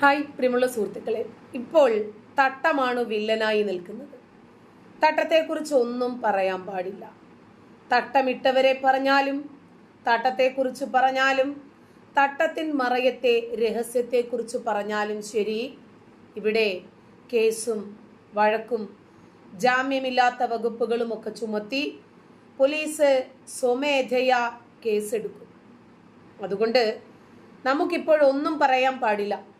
Hi പ്രിയമുള്ള സുഹൃത്തുക്കളെ. ഇപ്പോൾ തട്ടമാണ് വില്ലനായി നിൽക്കുന്നത്. തട്ടത്തെക്കുറിച്ച് ഒന്നും പറയാൻ പാടില്ല. തട്ടമിട്ടവരെ പറഞ്ഞാലും തട്ടത്തെക്കുറിച്ച് പറഞ്ഞാലും തട്ടത്തിൻ മറയത്തെ രഹസ്യത്തെക്കുറിച്ച് പറഞ്ഞാലും ശരി ഇവിടെ കേസും വഴക്കും ജാമ്യമില്ലാത്ത വകുപ്പുകളും ഒക്കെ ചുമത്തി പോലീസ് സ്വമേധയാ കേസെടുക്കും. അതുകൊണ്ട് നമുക്കിപ്പോഴൊന്നും പറയാൻ പാടില്ല.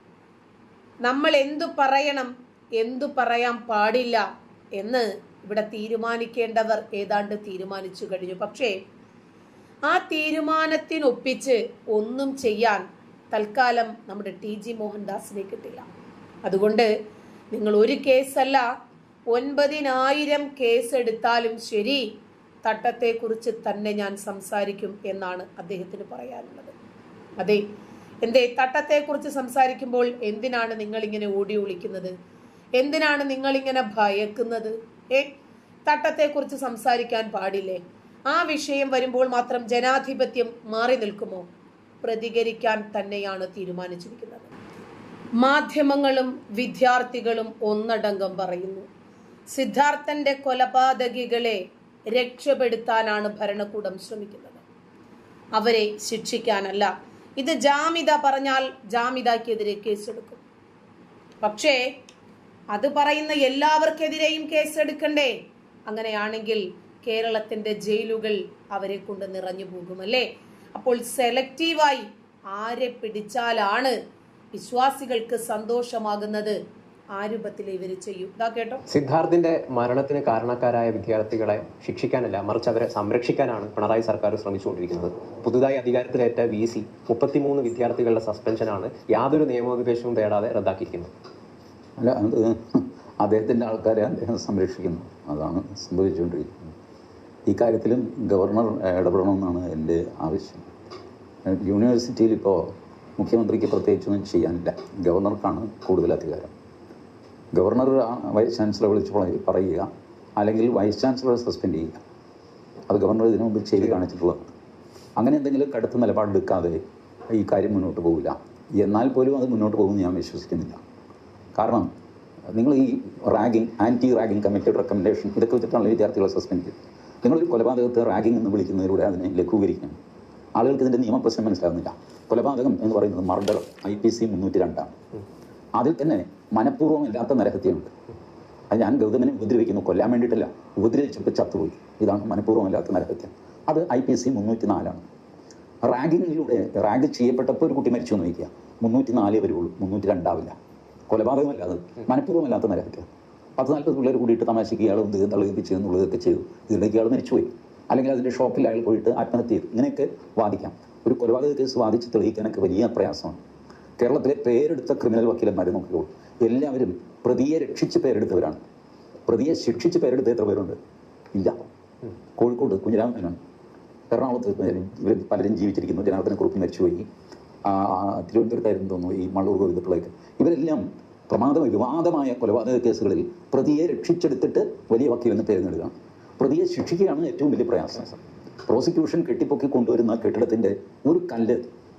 നമ്മൾ എന്തു പറയണം എന്തു പറയാൻ പാടില്ല എന്ന് ഇവിടെ തീരുമാനിക്കേണ്ടവർ ഏതാണ്ട് തീരുമാനിച്ചു കഴിഞ്ഞു. പക്ഷേ ആ തീരുമാനത്തിനൊപ്പിച്ച് ഒന്നും ചെയ്യാൻ തൽക്കാലം നമ്മുടെ ടി ജി മോഹൻദാസിനെ കിട്ടില്ല അതുകൊണ്ട് നിങ്ങൾ ഒരു കേസല്ല ഒൻപതിനായിരം കേസ് എടുത്താലും ശരി തട്ടത്തെക്കുറിച്ച് തന്നെ ഞാൻ സംസാരിക്കും എന്നാണ് അദ്ദേഹത്തിന് പറയാനുള്ളത്. അതെ എന്തേ തട്ടത്തെക്കുറിച്ച് സംസാരിക്കുമ്പോൾ എന്തിനാണ് നിങ്ങൾ ഇങ്ങനെ ഓടി ഒളിക്കുന്നത്? എന്തിനാണ് നിങ്ങൾ ഇങ്ങനെ ഭയക്കുന്നത്? ഏ തട്ടത്തെക്കുറിച്ച് സംസാരിക്കാൻ പാടില്ലേ? ആ വിഷയം വരുമ്പോൾ മാത്രം ജനാധിപത്യം മാറി നിൽക്കുമോ? പ്രതികരിക്കാൻ തന്നെയാണ് തീരുമാനിച്ചിരിക്കുന്നത്. മാധ്യമങ്ങളും വിദ്യാർത്ഥികളും ഒന്നടങ്കം പറയുന്നു സിദ്ധാർത്ഥന്റെ കൊലപാതകികളെ രക്ഷപ്പെടുത്താനാണ് ഭരണകൂടം ശ്രമിക്കുന്നത്. അവരെ ശിക്ഷിക്കാനല്ല ഇത് ജാമിത പറഞ്ഞാൽ ജാമിതക്കെതിരെ കേസെടുക്കും. പക്ഷേ അത് പറയുന്ന എല്ലാവർക്കെതിരെയും കേസെടുക്കണ്ടേ? അങ്ങനെയാണെങ്കിൽ കേരളത്തിന്റെ ജയിലുകൾ അവരെ കൊണ്ട് നിറഞ്ഞു പോകുമല്ലേ? അപ്പോൾ സെലക്റ്റീവായി ആരെ പിടിച്ചാലാണ് വിശ്വാസികൾക്ക് സന്തോഷമാകുന്നത്? ആ രൂപത്തിൽ ഇവർ ചെയ്യും. ഇതാ കേട്ടോ. സിദ്ധാർത്ഥിന്റെ മരണത്തിന് കാരണക്കാരായ വിദ്യാർത്ഥികളെ ശിക്ഷിക്കാനല്ല മറിച്ച് അവരെ സംരക്ഷിക്കാനാണ് പിണറായി സർക്കാർ ശ്രമിച്ചുകൊണ്ടിരിക്കുന്നത്. പുതുതായി അധികാരത്തിലേറ്റ വി സി മുപ്പത്തിമൂന്ന് വിദ്യാർത്ഥികളുടെ സസ്പെൻഷനാണ് യാതൊരു നിയമോപദേശവും തേടാതെ റദ്ദാക്കിയിരിക്കുന്നത്. അല്ല അത് അദ്ദേഹത്തിന്റെ ആൾക്കാരെ അദ്ദേഹം സംരക്ഷിക്കുന്നു. അതാണ് സംഭവിച്ചുകൊണ്ടിരിക്കുന്നത്. ഈ കാര്യത്തിലും ഗവർണർ ഇടപെടണമെന്നാണ് എന്റെ ആവശ്യം. യൂണിവേഴ്സിറ്റിയിൽ ഇപ്പോൾ മുഖ്യമന്ത്രിക്ക് പ്രത്യേകിച്ചൊന്നും ചെയ്യാനില്ല. ഗവർണർക്കാണ് കൂടുതൽ അധികാരം. ഗവർണർ വൈസ് ചാൻസലർ വിളിച്ച് പറയ- പറയുക അല്ലെങ്കിൽ വൈസ് ചാൻസലറെ സസ്പെൻഡ് ചെയ്യുക. അത് ഗവർണർ ഇതിനു മുമ്പ് ചെയ്ത് കാണിച്ചിട്ടുള്ളത്. അങ്ങനെ എന്തെങ്കിലും കടുത്ത നിലപാടെടുക്കാതെ ഈ കാര്യം മുന്നോട്ട് പോകില്ല എന്നാൽ പോലും അത് മുന്നോട്ട് പോകുമെന്ന് ഞാൻ വിശ്വസിക്കുന്നില്ല. കാരണം നിങ്ങൾ ഈ റാഗിങ് ആന്റി റാഗിങ് കമ്മിറ്റിയുടെ റെക്കമെൻഡേഷൻ ഇതൊക്കെ വെച്ചിട്ടാണ് വിദ്യാർത്ഥികളെ സസ്പെൻഡ് ചെയ്തത്. നിങ്ങളൊരു കൊലപാതകത്തെ റാഗിങ് എന്ന് വിളിക്കുന്നതിലൂടെ അതിനെ ലഘൂകരിക്കണം ആളുകൾക്ക് ഇതിന്റെ നിയമപ്രശ്നം മനസ്സിലാകുന്നില്ല. കൊലപാതകം എന്ന് പറയുന്നത് മർഡർ ഐ പി സി മുന്നൂറ്റി രണ്ടാണ്. അതിൽ തന്നെ മനഃപൂർവം ഇല്ലാത്ത നരഹത്യമുണ്ട് അത് ഞാൻ ഗൗതമനെ ഉപദ്രവിക്കുന്നു കൊല്ലാൻ വേണ്ടിയിട്ടല്ല ഉപദ്രവിച്ചപ്പോൾ ചത്തുപോയി. ഇതാണ് മനഃപൂർവം ഇല്ലാത്ത നരഹത്യം. അത് ഐ പി എസ് സി മുന്നൂറ്റി നാലാണ് റാഗിങ്ങിലൂടെ റാഗ് ചെയ്യപ്പെട്ടപ്പോൾ ഒരു കുട്ടി മരിച്ചു എന്ന് വയ്ക്കുക. മുന്നൂറ്റി നാലേ വരുള്ളൂ മുന്നൂറ്റി രണ്ടാവില്ല കൊലപാതകമല്ല അത്. മനഃപൂർവമല്ലാത്ത നരഹത്യം. പത്ത് നാൽപ്പത് പിള്ളേർ കൂടിയിട്ട് തമാശയ്ക്ക് ഇയാൾ ഇത് തള്ളുകയൊക്കെ എന്നുള്ളതൊക്കെ ചെയ്തു. ഇതിലേക്ക് ഇയാൾ മരിച്ചുപോയി. അല്ലെങ്കിൽ അതിന്റെ ഷോപ്പിൽ അയാൾ പോയിട്ട് ആത്മഹത്യ ചെയ്തു. ഇങ്ങനെയൊക്കെ വാദിക്കാം. ഒരു കൊലപാതക കേസ് വാദിച്ച് തെളിയിക്കാനൊക്കെ വലിയ പ്രയാസമാണ്. കേരളത്തിലെ പേരെടുത്ത ക്രിമിനൽ വക്കീലന്മാരെ നോക്കിക്കോളൂ എല്ലാവരും പ്രതിയെ രക്ഷിച്ച് പേരെടുത്തവരാണ്. പ്രതിയെ ശിക്ഷിച്ച് പേരെടുത്ത എത്ര പേരുണ്ട്? ഇല്ല. കോഴിക്കോട് കുഞ്ഞിരാമൻ. മേനോൻ എറണാകുളത്ത് ഇവർ പലരും ജീവിച്ചിരിക്കുന്നു. ജനാർദ്ദന കുറിപ്പ് മരിച്ചുപോയി. തിരുവനന്തപുരത്തായിരുന്നു തോന്നുന്നു? ഈ മള്ളൂർ ഗോവിന്ദപിള്ളയൊക്കെ ഇവരെല്ലാം പ്രമാദ വിവാദമായ കൊലപാതക കേസുകളിൽ പ്രതിയെ രക്ഷിച്ചെടുത്തിട്ട് വലിയ വക്കീലെന്ന് പേര് നേടുകയാണ് പ്രതിയെ ശിക്ഷിക്കുകയാണ് ഏറ്റവും വലിയ പ്രയാസം. പ്രോസിക്യൂഷൻ കെട്ടിപ്പൊക്കി കൊണ്ടുവരുന്ന കെട്ടിടത്തിന്റെ ഒരു കല്ല്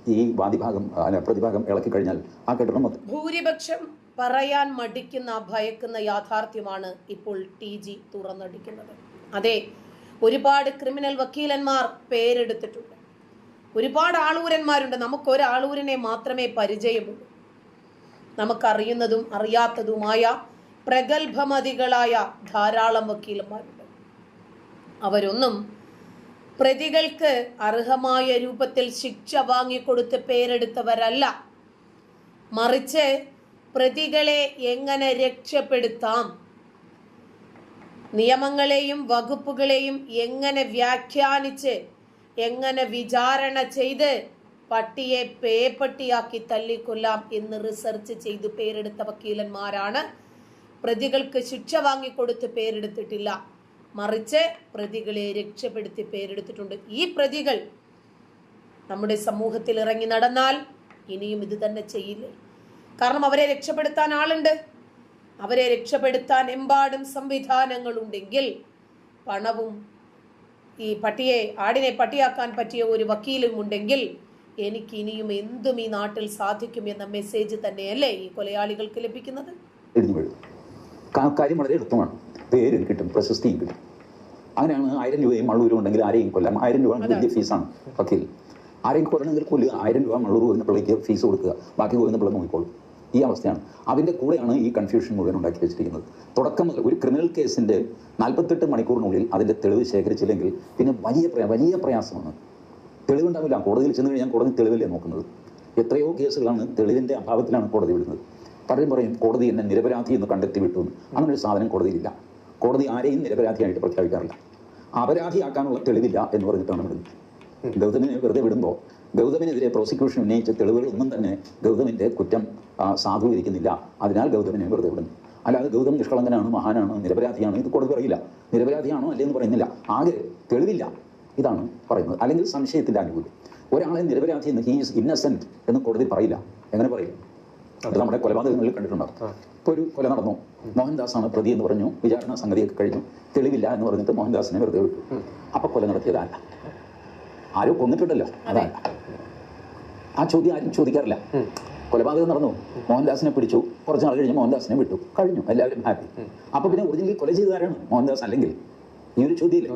ഈ വാദിഭാഗം അല്ല പ്രതിഭാഗം ഇളക്കി കഴിഞ്ഞാൽ ആ കെട്ടിടം ഭൂരിപക്ഷം പറയാൻ മടിക്കുന്ന ഭയക്കുന്ന യാഥാർത്ഥ്യമാണ് ഇപ്പോൾ ടി ജി തുറന്നടിക്കുന്നത്. അതെ ഒരുപാട് ക്രിമിനൽ വക്കീലന്മാർ പേരെടുത്തിട്ടുണ്ട്. ഒരുപാട് ആളൂരന്മാരുണ്ട്. നമുക്ക് ഒരാളൂരിനെ മാത്രമേ പരിചയമുള്ളൂ. നമുക്കറിയുന്നതും അറിയാത്തതുമായ പ്രഗത്ഭമതികളായ ധാരാളം വക്കീലന്മാരുണ്ട്. അവരൊന്നും പ്രതികൾക്ക് അർഹമായ രൂപത്തിൽ ശിക്ഷ വാങ്ങിക്കൊടുത്ത് പേരെടുത്തവരല്ല. മറിച്ച് പ്രതികളെ എങ്ങനെ രക്ഷപ്പെടുത്താം? നിയമങ്ങളെയും വകുപ്പുകളെയും എങ്ങനെ വ്യാഖ്യാനിച്ച് എങ്ങനെ വിചാരണ ചെയ്ത് പട്ടിയെ പേപ്പട്ടിയാക്കി തല്ലിക്കൊല്ലാം എന്ന് റിസർച്ച് ചെയ്ത് പേരെടുത്ത വക്കീലന്മാരാണ്. പ്രതികൾക്ക് ശിക്ഷ വാങ്ങിക്കൊടുത്ത് പേരെടുത്തിട്ടില്ല. മറിച്ച് പ്രതികളെ രക്ഷപ്പെടുത്തി പേരെടുത്തിട്ടുണ്ട്. ഈ പ്രതികൾ നമ്മുടെ സമൂഹത്തിൽ ഇറങ്ങി നടന്നാൽ ഇനിയും ഇത് തന്നെ ചെയ്യില്ലേ? കാരണം അവരെ രക്ഷപ്പെടുത്താൻ ആളുണ്ട്. അവരെ രക്ഷപ്പെടുത്താൻ എമ്പാടും സംവിധാനങ്ങളുണ്ടെങ്കിൽ പണവും ഈ പട്ടിയെ ആടിനെ പട്ടിയാക്കാൻ പറ്റിയ ഒരു വക്കീലും ഉണ്ടെങ്കിൽ എനിക്ക് ഇനിയും എന്തും ഈ നാട്ടിൽ സാധിക്കും എന്ന മെസ്സേജ് തന്നെയല്ലേ ഈ കൊലയാളികൾക്ക് ലഭിക്കുന്നത്? കാര്യം വളരെ എളുപ്പമാണ്. പേരും കിട്ടും പ്രശസ്തിയും കിട്ടും. അങ്ങനെയാണ് ആയിരം രൂപയും മള്ളൂരും ഉണ്ടെങ്കിൽ ആരെയും കൊല്ലാം. ആയിരം രൂപ വലിയ ഫീസാണ് വക്കീൽ. ആരെയും കൊല്ലണമെങ്കിൽ കൊല്ലുക ആയിരം രൂപ മള്ളൂർ പോകുന്ന പിള്ളേക്ക് ഫീസ് കൊടുക്കുക. ബാക്കി പോകുന്ന പിള്ളേ നോക്കിക്കോളും. ഈ അവസ്ഥയാണ്. അതിന്റെ കൂടെയാണ് ഈ കൺഫ്യൂഷൻ മുഴുവൻ ഉണ്ടാക്കി വെച്ചിരിക്കുന്നത്. തുടക്കം മുതൽ ഒരു ക്രിമിനൽ കേസിന്റെ നാൽപ്പത്തെട്ട് മണിക്കൂറിനുള്ളിൽ അതിന്റെ തെളിവ് ശേഖരിച്ചില്ലെങ്കിൽ പിന്നെ വലിയ പ്രയാ- വലിയ പ്രയാസമാണ്. തെളിവുണ്ടാവില്ല. കോടതിയിൽ ചെന്ന് കഴിഞ്ഞാൽ കോടതി തെളിവല്ലേ നോക്കുന്നത്. എത്രയോ കേസുകളാണ് തെളിവിന്റെ അഭാവത്തിലാണ് കോടതി വിടുന്നത്. പലരും പറയും കോടതി എന്നെ നിരപരാധി എന്ന് കണ്ടെത്തി വിട്ടു അങ്ങനെ ഒരു സാധനം കോടതിയിലില്ല കോടതി ആരെയും നിരപരാധിയായിട്ട് പ്രഖ്യാപിക്കാറില്ല. അപരാധിയാക്കാനുള്ള തെളിവില്ല എന്ന് പറഞ്ഞിട്ടാണ് വിടുന്നത്. ഗൗതമിനെ വെറുതെ വിടുമ്പോൾ ഗൗതമിനെതിരെ പ്രോസിക്യൂഷൻ ഉന്നയിച്ച തെളിവുകളൊന്നും തന്നെ ഗൗതമിന്റെ കുറ്റം സാധൂകരിക്കുന്നില്ല. അതിനാൽ ഗൗതമിനെ വെറുതെ വിടുന്നു. അല്ലാതെ ഗൗതം നിഷ്കളങ്കനാണ് മഹാനാണ് നിരപരാധിയാണ് ഇത് കോടതി പറയില്ല. നിരപരാധിയാണോ അല്ലേ എന്ന് പറയുന്നില്ല. ആകെ തെളിവില്ല. ഇതാണ് പറയുന്നത്. അല്ലെങ്കിൽ സംശയത്തിന്റെ ആനുകൂല്യം. ഒരാളെ നിരപരാധി എന്ന് ഹീസ് ഇന്നസെന്റ് എന്ന് കോടതി പറയില്ല. എങ്ങനെ പറയും? അത് നമ്മുടെ കൊലപാതകങ്ങളിൽ കണ്ടിട്ടുണ്ടാവും. ഇപ്പോൾ ഒരു കൊല നടന്നു. മോഹൻദാസാണ് പ്രതി എന്ന് പറഞ്ഞു. വിചാരണ സംഗതിയൊക്കെ കഴിഞ്ഞു. തെളിവില്ല എന്ന് പറഞ്ഞിട്ട് മോഹൻദാസിനെ വെറുതെ വിട്ടു. അപ്പൊ കൊല നടത്തിയതല്ല ആരും കൊന്നിട്ടുണ്ടല്ലോ അതല്ല ആ ചോദ്യം ആരും ചോദിക്കാറില്ല. കൊലപാതകം നടന്നു. മോഹൻദാസിനെ പിടിച്ചു. കുറച്ച് നാൾ കഴിഞ്ഞ് മോഹൻദാസിനെ വിട്ടു. കഴിഞ്ഞു. എല്ലാവരും ഹാപ്പി. അപ്പൊ പിന്നെ ഒറിജിനലി കൊല ചെയ്തതാരാണ് മോഹൻദാസ് അല്ലെങ്കിൽ ഈ ഒരു ചോദ്യമില്ല?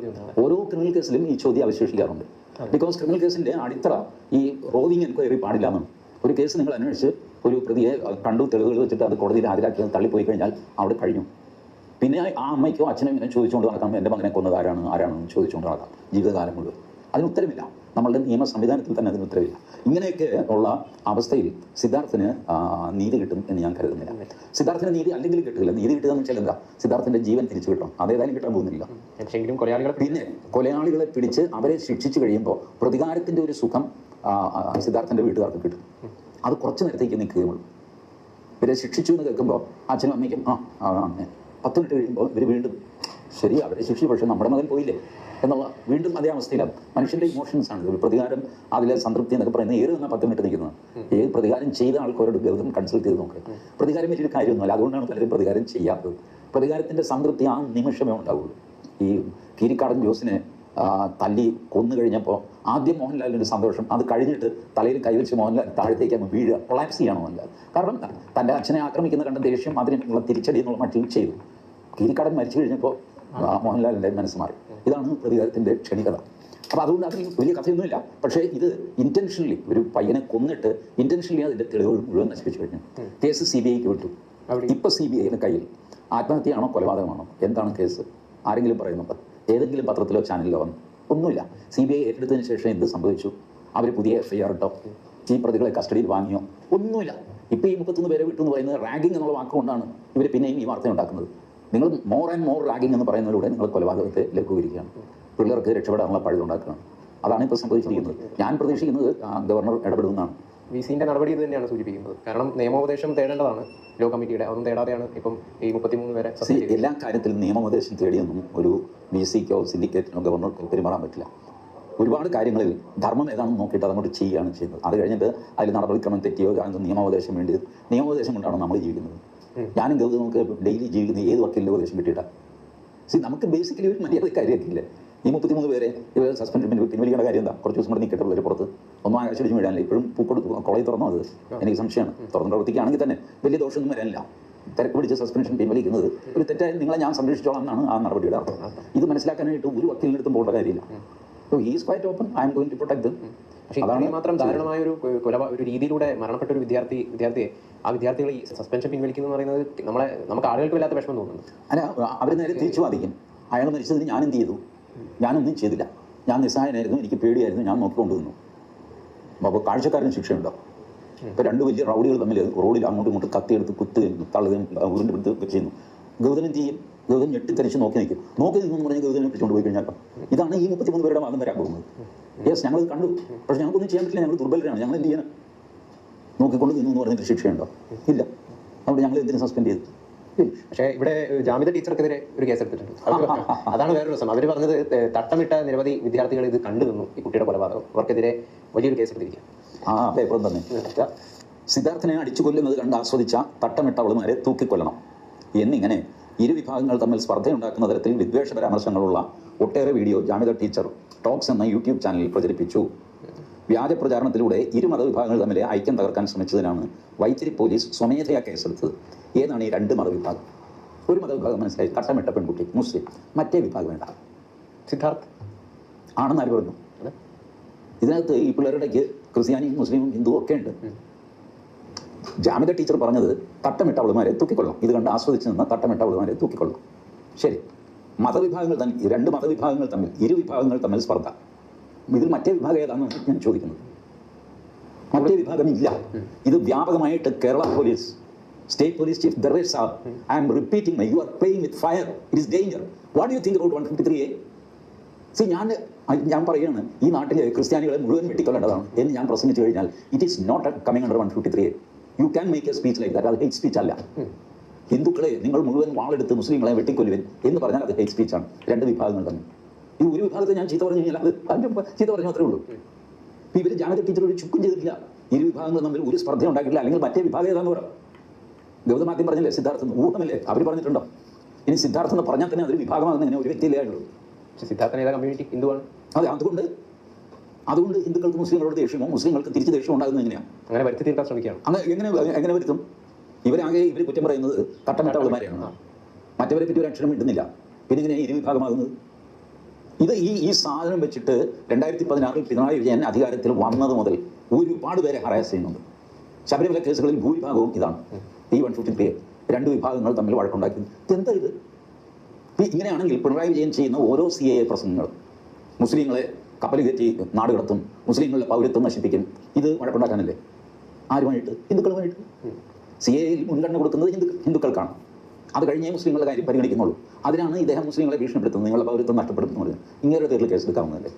ഓരോ ക്രിമിനൽ കേസിലും ഈ ചോദ്യം അവശേഷിക്കാറുണ്ട്. ബിക്കോസ് ക്രിമിനൽ കേസിന്റെ അടിത്തറ ഈ റോവിങ് എൻക്വയറി പാടില്ല എന്നാണ്. ഒരു കേസ് നിങ്ങൾ അന്വേഷിച്ച് ഒരു പ്രതിയെ കണ്ടു തെളിവുകൾ വെച്ചിട്ട് അത് കോടതിയിൽ ഹാജരാക്കി തള്ളിപ്പോയി കഴിഞ്ഞാൽ അവിടെ കഴിഞ്ഞു. പിന്നെ ആ അമ്മയ്ക്കോ അച്ഛനോ ഇങ്ങനെ ചോദിച്ചുകൊണ്ട് നടക്കാം എന്റെ മകനെ കൊന്നത് ആരാണ്? ആരാണെന്ന് ചോദിച്ചുകൊണ്ട് നടക്കാം ജീവിതകാലം മുഴുവൻ. അതിന് ഉത്തരമില്ല നമ്മളുടെ നിയമ സംവിധാനത്തിൽ തന്നെ അതിന് ഉത്തരവില്ല. ഇങ്ങനെയൊക്കെ ഉള്ള അവസ്ഥയിൽ സിദ്ധാർത്ഥന് നീതി കിട്ടും എന്ന് ഞാൻ കരുതുന്നില്ല. സിദ്ധാർത്ഥന് നീതി അല്ലെങ്കിൽ കിട്ടില്ല. നീതി കിട്ടുക എന്ന് വെച്ചാൽ എന്താ? സിദ്ധാർത്ഥന്റെ ജീവൻ തിരിച്ചു കിട്ടണം. അതേതായാലും കിട്ടാൻ പോകുന്നില്ല. പിന്നെ കൊലയാളികളെ പിടിച്ച് അവരെ ശിക്ഷിച്ചു കഴിയുമ്പോൾ പ്രതികാരത്തിന്റെ ഒരു സുഖം സിദ്ധാർത്ഥന്റെ വീട്ടുകാർക്ക് കിട്ടും. അത് കുറച്ച് നേരത്തേക്ക് നിൽക്കുകയുള്ളൂ ഇവരെ ശിക്ഷിച്ചു എന്ന് കേൾക്കുമ്പോൾ അച്ഛനും അമ്മയ്ക്കും ആ അങ്ങനെ പത്ത് മിനിറ്റ് കഴിയുമ്പോൾ ഇവർ വീണ്ടും ശരി അവരെ ശിക്ഷിച്ചു പക്ഷേ നമ്മുടെ മകൻ പോയില്ലേ? എന്നുള്ള വീണ്ടും അതേ അവസ്ഥയിലാണ്. മനുഷ്യന്റെ ഇമോഷൻസ് ആണ്. പ്രതികാരം അതിലെ സംതൃപ്തി എന്നൊക്കെ പറയുന്നത് ഏറെ തന്നെ പത്ത് മിനിറ്റ് നിൽക്കുന്നത്? ഏത് പ്രതികാരം ചെയ്ത ആൾക്കാരോട് ഗൗതം കൺസൾട്ട് ചെയ്ത് നോക്കുക പ്രതികാരം വലിയൊരു കാര്യമൊന്നുമല്ല. അതുകൊണ്ടാണ് പലരും പ്രതികാരം ചെയ്യാത്തത്. പ്രതികാരത്തിന്റെ സംതൃപ്തി ആ നിമിഷമേ ഉണ്ടാവുള്ളൂ. ഈ കീരിക്കാടൻ ജോസിനെ തല്ലി കൊന്നു കഴിഞ്ഞപ്പോൾ ആദ്യം മോഹൻലാലിന്റെ സന്തോഷം. അത് കഴിഞ്ഞിട്ട് തലയിൽ കൈവച്ച് മോഹൻലാൽ താഴത്തേക്ക് അങ്ങ് വീഴുക. കൊളാപ്സ് ചെയ്യണം മോഹൻലാൽ. കാരണം തന്റെ അച്ഛനെ ആക്രമിക്കുന്ന കണ്ട ദേഷ്യം അതിനുള്ള തിരിച്ചടി എന്നുള്ള മട്ടിൽ ചെയ്തു. കീരിക്കാടൻ മരിച്ചു കഴിഞ്ഞപ്പോൾ മോഹൻലാലിന്റെ മനസ്സ് മാറി. ഇതാണ് പ്രതികാരത്തിന്റെ ക്ഷണികത അപ്പോൾ അതുകൊണ്ട് അതിൽ വലിയ കഥയൊന്നുമില്ല. പക്ഷേ ഇത് ഇന്റൻഷനലി ഒരു പയ്യനെ കൊന്നിട്ട് ഇന്റൻഷനലി അതിന്റെ തെളിവുകൾ മുഴുവൻ നശിപ്പിച്ചു കഴിഞ്ഞു. കേസ് സി ബി ഐക്ക് വിട്ടു. ഇപ്പൊ സി ബി ഐയുടെ കയ്യിൽ ആത്മഹത്യയാണോ കൊലപാതകമാണോ? എന്താണ് കേസ്? ആരെങ്കിലും പറയുന്നുണ്ട്? ഏതെങ്കിലും പത്രത്തിലോ ചാനലിലോ വന്നു. ഒന്നുമില്ല. സി ബി ഐ ഏറ്റെടുത്തതിന് ശേഷം എന്ത് സംഭവിച്ചു? അവർ പുതിയ എഫ് ഐ ആർ ഇട്ടോ ഈ പ്രതികളെ കസ്റ്റഡിയിൽ വാങ്ങിയോ? ഒന്നുമില്ല. ഇപ്പോൾ ഈ മുപ്പത്തൊന്ന് പേരെ വിട്ടു എന്ന് പറയുന്നത് റാഗിംഗ് എന്നുള്ള വാക്കുകൊണ്ടാണ് ഇവർ പിന്നെയും ഈ വാർത്ത ഉണ്ടാക്കുന്നത്. നിങ്ങൾ മോർ ആൻഡ് മോർ റാഗിംഗ് എന്ന് പറയുന്നതിലൂടെ നിങ്ങൾ കൊലപാതകത്തെ ലഘൂകരിക്കുകയാണ് പിള്ളേർക്ക് രക്ഷപ്പെടാനുള്ള പഴുതുണ്ടാക്കുകയാണ്. അതാണ് ഇപ്പോൾ സംഭവിച്ചിരിക്കുന്നത്. ഞാൻ പ്രതീക്ഷിക്കുന്നത് ഗവർണർ ഇടപെടുമെന്നാണ്. വി സിന്റെ നടപടി ഇത് തന്നെയാണ് സൂചിപ്പിക്കുന്നത്. കാരണം നിയമോപദേശം തേടേണ്ടതാണ് ലോ കമ്മിറ്റിയുടെ. അതൊന്നും തേടാതെയാണ് ഇപ്പം ഈ മുപ്പത്തിമൂന്ന് പേരെ. എല്ലാ കാര്യത്തിലും നിയമോപദേശം തേടിയൊന്നും ഒരു വി സിക്കോ സിൻഡിക്കേറ്റിനോ ഗവർണർക്കോ പെരുമാറാൻ പറ്റില്ല. ഒരുപാട് കാര്യങ്ങളിൽ ധർമ്മം ഏതാണെന്ന് നോക്കിയിട്ട് അതങ്ങോട്ട് ചെയ്യുകയാണ് ചെയ്യുന്നത്. അത് കഴിഞ്ഞിട്ട് അതിൽ നടപടിക്രമം തെറ്റിയോ അതിന് നിയമോപദേശം വേണ്ടി നിയമോപദേശം കൊണ്ടാണ് നമ്മൾ ജീവിക്കുന്നത്. ഞാനും ഗൗതം നമുക്ക് ഡെയിലി ജീവിക്കുന്ന ഏത് വക്കീലിന്റെ ഉപദേശം കിട്ടിയിട്ടാണ് സി നമുക്ക് ബേസിക്കലി ഒരു മര്യാദ കാര്യമൊക്കെ ഇല്ലേ? ഈ മുപ്പത്തിമൂന്ന് പേരെ ഇവർ സസ്പെൻഷൻ പിൻവലിക്കേണ്ട കാര്യം എന്താ? കുറച്ച് ദിവസം കൂടെ ഒരു പുറത്ത്. ഒന്നും ആകാശടിച്ച് വീഴാനില്ല ഇപ്പോഴും പൂക്കോട് കോളേജ് തുറന്നോ അത്? എനിക്ക് സംശയമാണ്. തുറന്ന് പ്രവർത്തിക്കുകയാണെങ്കിൽ തന്നെ വലിയ ദോഷമൊന്നും വരാനില്ല. തിരക്ക് പിടിച്ച സസ്പെൻഷൻ പിൻവലിക്കുന്നത് ഒരു തെറ്റായി നിങ്ങളെ ഞാൻ സംരക്ഷിച്ചോളാം എന്നാണ് ആ നടപടിയുടെ അർത്ഥം. ഇത് മനസ്സിലാക്കാനായിട്ട് ഒരു വക്കീലിനടുത്തും പോകേണ്ട കാര്യമില്ല. So is quite open I'm going to protect പക്ഷേ അതാണ് മാത്രം ദാരുണമായ ഒരു കൊല ഒരു രീതിയിലൂടെ മരണപ്പെട്ട ഒരു വിദ്യാർത്ഥി വിദ്യാർത്ഥിയെ ആ വിദ്യാർത്ഥികൾ ഈ സസ്പെൻഷൻ പിൻവലിക്കുന്നു എന്ന് പറയുന്നത് നമ്മളെ നമുക്ക് ആളുകൾക്ക് വല്ലാത്ത വിഷമം തോന്നുന്നു. അല്ല അവർ നേരെ തിരിച്ചു വാദിക്കും. അയാൾ മരിച്ചതിന് ഞാൻ എന്ത് ചെയ്തു? ഞാനൊന്നും ചെയ്തില്ല. ഞാൻ നിസ്സഹായനായിരുന്നു എനിക്ക് പേടിയായിരുന്നു ഞാൻ നോക്കിക്കൊണ്ട് നിന്നു അപ്പോൾ കാഴ്ചക്കാരന് ശിക്ഷയുണ്ടോ? ഇപ്പോൾ രണ്ട് വലിയ റൗഡികൾ തമ്മിൽ റോഡിൽ അങ്ങോട്ടും ഇങ്ങോട്ടും കത്തിയെടുത്ത് കുത്തുകയും തള്ളുകയും ഉരുണ്ടെടുത്ത് ചെയ്യുന്നു. ഗൗതം എന്ത് ചെയ്യും? ഗൗതം ഞെട്ടിത്തരിച്ച് നോക്കി നിൽക്കും. നോക്കി നിന്നു പറഞ്ഞാൽ പറഞ്ഞ് ഗൗതമിനെ പിടിച്ചുകൊണ്ട് പോയി കഴിഞ്ഞാൽ ഇതാണ് ഈ മുപ്പത്തിമൂന്ന് പേരുടെ ഭാഗം വരാൻ പോകുന്നത്. യെസ് ഞങ്ങൾ കണ്ടു. പക്ഷെ ഞങ്ങൾക്കൊന്നും ചെയ്യാൻ പറ്റില്ല ഞങ്ങൾ ദുർബലരാണ് ഞങ്ങൾ എന്ത് ചെയ്യണം? നോക്കിക്കൊണ്ട് നിന്നു എന്ന് പറഞ്ഞിട്ട് ശിക്ഷയുണ്ടോ? ഇല്ല. അതുകൊണ്ട് ഞങ്ങൾ എന്തിനു സസ്പെൻഡ് ചെയ്തു? പക്ഷേ ഇവിടെ ജാമ്യത ജാമിത ടീച്ചർക്കെതിരെ ഒരു കേസ് എടുത്തിട്ടുണ്ട്. അതാണ് വേറൊരു രസം അവർ പറഞ്ഞത് തട്ടമിട്ട നിരവധി വിദ്യാർത്ഥികൾ ഇത് കണ്ടു നിന്നു ഈ കുട്ടിയുടെ കൊലപാതകം. അവർക്കെതിരെ വലിയൊരു കേസ് എടുത്തിരിക്കുക. ആ തന്നെ. സിദ്ധാർത്ഥനെ അടിച്ചു കൊല്ലുന്നത് കണ്ട് ആസ്വദിച്ച തട്ടമിട്ട അവളുമാരെ തൂക്കിക്കൊല്ലണം. എന്നിങ്ങനെ ഇരു വിഭാഗങ്ങൾ തമ്മിൽ സ്പർദ്ധയുണ്ടാക്കുന്ന തരത്തിൽ വിദ്വേഷ പരാമർശങ്ങളുള്ള ഒട്ടേറെ വീഡിയോ ജാമിത ടീച്ചർ ടോക്സ് എന്ന യൂട്യൂബ് ചാനലിൽ പ്രചരിപ്പിച്ചു. വ്യാജ പ്രചാരണത്തിലൂടെ ഇരു മതവിഭാഗങ്ങൾ തമ്മിലെ ഐക്യം തകർക്കാൻ ശ്രമിച്ചതിനാണ് വൈത്തിരി പോലീസ് സ്വമേധയാ കേസെടുത്തത്. ഏതാണ് ഈ രണ്ട് മതവിഭാഗം ഒരു മതവിഭാഗം മനസ്സിലായി. കട്ടമിട്ട പെൺകുട്ടി മുസ്ലിം. മറ്റേ വിഭാഗം വേണ്ട സിദ്ധാർത്ഥ്. ആണെന്ന് ആര് പറഞ്ഞു? ഇതിനകത്ത് ഈ പിള്ളേരുടെ ക്രിസ്ത്യാനിയും മുസ്ലിമും ഹിന്ദുവും ഒക്കെ ഉണ്ട്. ജാമിത ടീച്ചർ പറഞ്ഞത് തട്ടമിട്ട അവളുമാരെ തൂക്കിക്കൊള്ളാം ഇത് കണ്ട് ആസ്വദിച്ച് നിന്ന തട്ടമിട്ട അവളുമാരെ തൂക്കിക്കൊള്ളാം ശരി. മതവിഭാഗങ്ങൾ തന്നെ രണ്ട് മതവിഭാഗങ്ങൾ തമ്മിൽ ഇരു വിഭാഗങ്ങൾ തമ്മിൽ സ്പർദ്ധ. ഇതിൽ മറ്റേ വിഭാഗം ഏതാണെന്ന് ഞാൻ ചോദിക്കുന്നത് മറ്റേ വിഭാഗം ഇല്ല ഇത് വ്യാപകമായിട്ട് Kerala police state police chief Darvesh sir I'm repeating you are playing with fire. It is danger what you think about one fifty three A C ഞാൻ ഞാൻ പറയുകയാണ് ഈ നാട്ടിലെ ക്രിസ്ത്യാനികളെ മുഴുവൻ വെട്ടിക്കൊള്ളേണ്ടതാണ് എന്ന് ഞാൻ പ്രസംഗിച്ചു കഴിഞ്ഞാൽ it is not coming under one fifty three A you can make a speech like that അത് ഹെയ്റ്റ് സ്പീച്ച് അല്ല. ഹിന്ദുക്കളെ നിങ്ങൾ മുഴുവൻ വാളെടുത്ത് മുസ്ലിങ്ങളെ വെട്ടിക്കൊല്ലുവൻ എന്ന് പറഞ്ഞാൽ അത് ഹെയ്റ്റ് സ്പീച്ചാണ് രണ്ട് വിഭാഗങ്ങൾ തമ്മിൽ ഈ ഒരു വിഭാഗത്തെ ഞാൻ ചീത്ത പറഞ്ഞു കഴിഞ്ഞാൽ അത് അതിന്റെ ചീത്ത പറഞ്ഞു അത്രേ ഉള്ളൂ. ഇപ്പം ഇവർ ജാനക ടീച്ചർ ഒരു ചുക്കും ചെയ്തിട്ടില്ല. ഇരു വിഭാഗങ്ങൾ തമ്മിൽ ഒരു സ്പർദ്ധ ഉണ്ടാക്കിയില്ല അല്ലെങ്കിൽ മറ്റേ വിഭാഗം ഏതാന്ന് പറയാം ഗൗതമാദ്യം പറഞ്ഞില്ലേ സിദ്ധാർത്ഥം ഊഹമല്ലേ? അവർ പറഞ്ഞിട്ടുണ്ടോ? ഇനി സിദ്ധാർത്ഥം എന്ന് പറഞ്ഞാൽ തന്നെ അതൊരു വിഭാഗമാകുന്ന ഇങ്ങനെ ഒരു വ്യക്തിയിലേ ഉള്ളൂ പക്ഷേ സിദ്ധാർത്ഥൻ ഏതാ കമ്മ്യൂണിറ്റി ഹിന്ദുവാണ്. അതെ അതുകൊണ്ട് അതുകൊണ്ട് ഹിന്ദുക്കൾക്ക് മുസ്ലിങ്ങളോട് ദേഷ്യമോ മുസ്ലിങ്ങൾക്ക് തിരിച്ച് ദേഷ്യം ഉണ്ടാകുന്ന എങ്ങനെയാണ് അങ്ങനെ വരുത്തി തീർക്കാൻ ശ്രമിക്കുകയാണ്. അങ്ങനെ എങ്ങനെ എങ്ങനെ വരുത്തും? ഇവരാകെ ഇവർ കുറ്റം പറയുന്നത് തട്ടമിട്ടവളുമാരെയാണ് മറ്റവരെ പറ്റി ഒരു അക്ഷരം ഇടുന്നില്ല പിന്നെ ഇങ്ങനെ ഇരുവിഭാഗമാകുന്നത് ഇത് ഈ ഈ സാധനം വെച്ചിട്ട് രണ്ടായിരത്തി പതിനാറിൽ പിണറായി വിജയൻ അധികാരത്തിൽ വന്നത് മുതൽ ഒരുപാട് പേരെ ഹറാസ് ചെയ്യുന്നുണ്ട്. ശബരിമല കേസുകളിൽ ഭൂരിഭാഗവും ഇതാണ്. ഈ വൺ ഫിഫ്റ്റി ത്രീ രണ്ട് വിഭാഗങ്ങൾ തമ്മിൽ വഴക്കുണ്ടാക്കി. എന്താ ഇത്? ഇങ്ങനെയാണെങ്കിൽ പിണറായി വിജയൻ ചെയ്യുന്ന ഓരോ സി എ പ്രസംഗങ്ങളും മുസ്ലിങ്ങളെ കപ്പൽ കയറ്റി നാട് കടത്തും മുസ്ലിങ്ങളുടെ പൗരത്വം നശിപ്പിക്കും ഇത് വഴക്കുണ്ടാക്കാനല്ലേ? ആരുമായിട്ട് ഹിന്ദുക്കളുമായിട്ട് സി എയിൽ മുൻഗണന കൊടുക്കുന്നത് ഹിന്ദു ഹിന്ദുക്കൾക്കാണ്. അത് കഴിഞ്ഞേ മുസ്ലിങ്ങളുടെ കാര്യം പരിഗണിക്കുന്നുള്ളൂ. അതിനാണ് ഇദ്ദേഹം മുസ്ലിങ്ങളെ ഭീഷണിപ്പെടുത്തുന്നത്. നിങ്ങളുടെ പൗരത്വം നഷ്ടപ്പെടുത്തുന്നു പറഞ്ഞു ഇങ്ങനെ കേസ് എടുക്കാവുന്നതല്ലേ?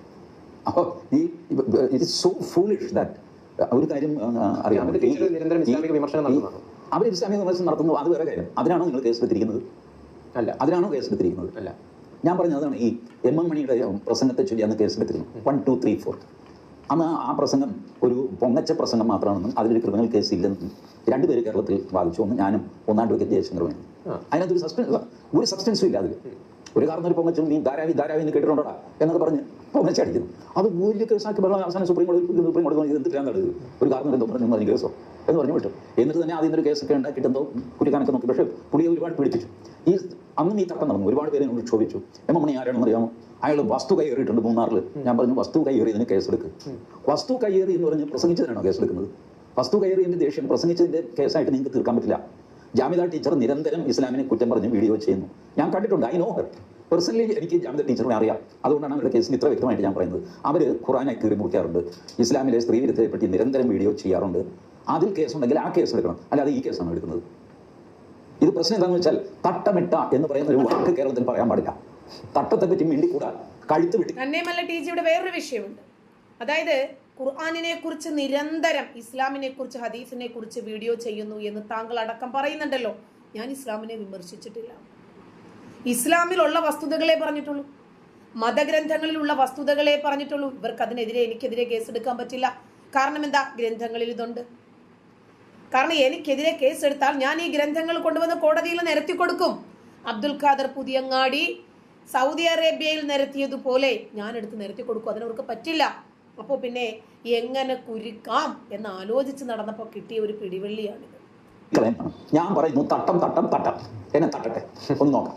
അപ്പോൾ ഈ ഇറ്റ് സോ ഫൂളിഷ് ദാറ്റ് ഒരു കാര്യം അറിയാം. അവർ ഇസ്ലാമിക വിമർശനം നടത്തുന്നു. അത് വേറെ കാര്യം. അതിനാണോ നിങ്ങൾ കേസ് എടുത്തിരിക്കുന്നത്? അല്ല. അതിനാണോ കേസ് എടുത്തിരിക്കുന്നത്? അല്ല. ഞാൻ പറഞ്ഞത് അതാണ് ഈ എം എം മണിയുടെ പ്രസംഗത്തെ ചൊല്ലി അന്ന് കേസെടുത്തിരുന്നു വൺ ടു ത്രീ ഫോർ അന്ന് ആ പ്രസംഗം ഒരു പൊങ്ങച്ച പ്രസംഗം മാത്രമാണെന്നും അതിലൊരു ക്രിമിനൽ കേസ് ഇല്ലെന്നും രണ്ടുപേര് കേരളത്തിൽ വാദിച്ചു. ഒന്ന് ഞാനും ഒന്ന് അഡ്വക്കേറ്റ് ജയശങ്കറുമാണ്. അതിനകത്തൊരു സസ്പെൻസ് ഒരു സബ്സ്റ്റൻസും ഇല്ല അതിൽ ഒരു കാരണം ഒരു പൊങ്ങച്ചും നീ ധാരാവി ധാരാവി എന്ന് കേട്ടിട്ടുണ്ടോടാ? എന്നൊക്കെ പറഞ്ഞ് പൊങ്ങച്ചടിക്കുന്നു അത് വലിയ കേസാക്കി പറഞ്ഞ അവസാനം സുപ്രീം കോടതി സുപ്രീം കോടതി ഇത് എന്തിട്ടാണ് നടന്നത്? ഒരു കാരണം എന്തോ പറഞ്ഞു അതിന് കേസോ? എന്ന് പറഞ്ഞു വിട്ടു. എന്നിട്ട് തന്നെ ആദ്യം ഒരു കേസൊക്കെ ഉണ്ടാക്കിയിട്ട് എന്തോ കുരുക്കാനൊക്കെ നോക്കി. പക്ഷേ പുള്ളിയെ ഒരുപാട് പീഡിപ്പിച്ചു. ഈ അന്നും ഈ തർക്കം നടന്നു. ഒരുപാട് പേരെ എന്നോട് ക്ഷോഭിച്ചു. എം മണി ആരാണെന്ന് അറിയാമോ? അയാൾ വസ്തു കൈയേറിയിട്ടുണ്ട് മൂന്നാറിൽ ഞാൻ പറഞ്ഞു വസ്തു കൈയേറിയതിന് കേസെടുക്ക്. വസ്തു കൈയേറി എന്ന് പറഞ്ഞ് പ്രസംഗിച്ചതിനാണോ കേസെടുക്കുന്നത്? വസ്തു കൈയേറിയതിന്റെ ദേഷ്യം പ്രസംഗിച്ചതിന്റെ കേസായിട്ട് നിങ്ങൾക്ക് തീർക്കാൻ പറ്റില്ല. ജാമിത ടീച്ചർ നിരന്തരം ഇസ്ലാമിനെ കുറ്റം പറഞ്ഞ് വീഡിയോ ചെയ്യുന്നു. ഞാൻ കണ്ടിട്ടുണ്ട് ഐ നോ ഹർ പേഴ്സണലി എനിക്ക് ജാമിത ടീച്ചറിനെ അറിയാം. അതുകൊണ്ടാണ് അവരുടെ കേസിന് ഇത്ര വ്യക്തമായിട്ട് ഞാൻ പറയുന്നത്. അവർ ഖുറാനെ കീറി മുറിക്കാറുണ്ട്. ഇസ്ലാമിലെ സ്ത്രീ വിരുദ്ധത്തെ പറ്റി നിരന്തരം വീഡിയോ ചെയ്യാറുണ്ട്. അതിൽ കേസുണ്ടെങ്കിൽ ആ കേസ് എടുക്കണം. അല്ലാതെ ഈ കേസാണ് എടുക്കുന്നത്. ഇത് പ്രശ്നം എന്താണെന്ന് വെച്ചാൽ തട്ടമിട്ട എന്ന് പറയുന്ന ഒരു വാക്ക് കേരളത്തിൽ പറയാൻ പാടില്ല. തട്ടത്തെ പറ്റി മിണ്ടിക്കൂടാ. കഴുത്ത് വിട്ടു തന്നെയുമല്ല ടി ജിയുടെ വേറൊരു വിഷയമുണ്ട്. അതായത് ഖുർആാനിനെ കുറിച്ച് നിരന്തരം ഇസ്ലാമിനെ കുറിച്ച് ഹദീസിനെ കുറിച്ച് വീഡിയോ ചെയ്യുന്നു എന്ന് താങ്കൾ അടക്കം പറയുന്നുണ്ടല്ലോ. ഞാൻ ഇസ്ലാമിനെ വിമർശിച്ചിട്ടില്ല. ഇസ്ലാമിലുള്ള വസ്തുതകളെ പറഞ്ഞിട്ടുള്ളൂ. മതഗ്രന്ഥങ്ങളിലുള്ള വസ്തുതകളെ പറഞ്ഞിട്ടുള്ളൂ. ഇവർക്ക് അതിനെതിരെ എനിക്കെതിരെ കേസെടുക്കാൻ പറ്റില്ല. കാരണം എന്താ? ഗ്രന്ഥങ്ങളിൽ ഇതുണ്ട്. കാരണം എനിക്കെതിരെ കേസെടുത്താൽ ഞാൻ ഈ ഗ്രന്ഥങ്ങൾ കൊണ്ടുവന്ന് കോടതിയിൽ നിരത്തി കൊടുക്കും. അബ്ദുൽ ഖാദർ പുതിയങ്ങാടി സൗദി അറേബ്യയിൽ നിരത്തിയതുപോലെ ഞാൻ എടുത്ത് നിരത്തി കൊടുക്കും. അതിനവർക്ക് പറ്റില്ല. അപ്പോൾ പിന്നെ എങ്ങനെ കുരുക്കാം എന്ന് ആലോചിച്ച് നടന്നപ്പോൾ കിട്ടിയ ഒരു പിടിവള്ളിയാണിത്. ഞാൻ പറയുന്നു തട്ടം തട്ടം തട്ടം. എന്നെ തട്ടട്ടെ. ഒന്ന് നോക്കാം.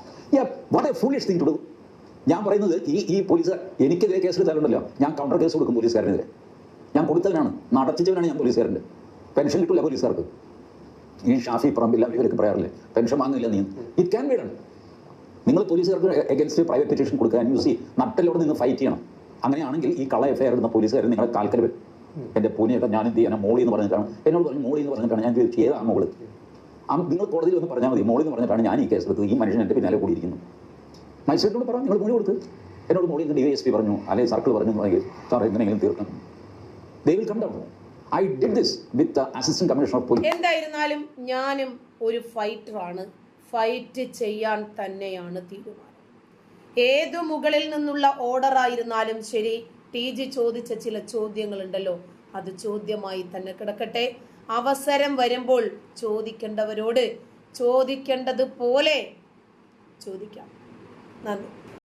എ ഫുള്ളിഷ് തിങ് ടു ഞാൻ പറയുന്നത് ഈ ഈ പോലീസ് എനിക്കെതിരെ കേസ് എടുത്താലുണ്ടല്ലോ. ഞാൻ കൗണ്ടർ കേസ് കൊടുക്കും പോലീസുകാരനെതിരെ. ഞാൻ കൊടുത്തവനാണ്. നടത്തിച്ചവനാണ് ഞാൻ പോലീസുകാരന്റെ പെൻഷൻ കിട്ടില്ല പോലീസുകാർക്ക്. ഈ ഷാഫി പറമ്പില്ല ഇവരൊക്കെ പറയാറില്ലേ? പെൻഷൻ വാങ്ങില്ല നീ. ഇറ്റ് ക്യാൻ ബി ഡൺ നിങ്ങൾ പോലീസുകാർക്ക് എഗൻസ്റ്റ് പ്രൈവറ്റ് പെറ്റീഷൻ കൊടുക്കുക യൂസ് ചെയ്യും. നട്ടലോട് നിന്ന് ഫൈറ്റ് ചെയ്യണം. അങ്ങനെയാണെങ്കിൽ ഈ കള എഫ്ഐആർ ഇടുന്ന പോലീസുകാർ നിങ്ങളെ കാൽക്കൽ വരും എന്റെ പൂനെയൊക്കെ ഞാൻ എന്ത് ചെയ്യാൻ മോളി എന്ന് പറഞ്ഞിട്ടാണ്. എന്നോട് പറഞ്ഞു മോളി എന്ന് പറഞ്ഞിട്ടാണ് ഞാൻ ചോദിച്ചു മോൾ. നിങ്ങൾ കോടതിയിൽ ഒന്ന് പറഞ്ഞാൽ മതി. മോളി എന്ന് പറഞ്ഞിട്ടാണ് ഞാൻ ഈ കേസ് ഈ മനുഷ്യൻ എന്റെ പിന്നാലെ കൂടിയിരിക്കുന്നു. മജിസ്ട്രേറ്റിനോട് പറഞ്ഞു നിങ്ങൾ മൊഴി കൊടുത്ത് എന്നോട് മോളി എന്ന് ഡി എസ് പി പറഞ്ഞു അല്ലെങ്കിൽ സർക്കിൾ പറഞ്ഞു സാർ എങ്ങനെയെങ്കിലും തീർക്കണം. They will come down I did this with assistant commissioner of police എന്തായിരുന്നാലും ഞാനും ഒരു ഫൈറ്ററാണ് ഫൈറ്റ് ചെയ്യാൻ തന്നെയാണ് തീരുമാനം. ഏതു മുകളിൽ നിന്നുള്ള ഓർഡർ ആയിരുന്നാലും ശരി. ടി ജി ചോദിച്ച ചില ചോദ്യങ്ങളുണ്ടല്ലോ. അത് ചോദ്യമായി തന്നെ കിടക്കട്ടെ. അവസരം വരുമ്പോൾ ചോദിക്കേണ്ടവരോട് ചോദിക്കേണ്ടതുപോലെ ചോദിക്കാം. നന്ദി.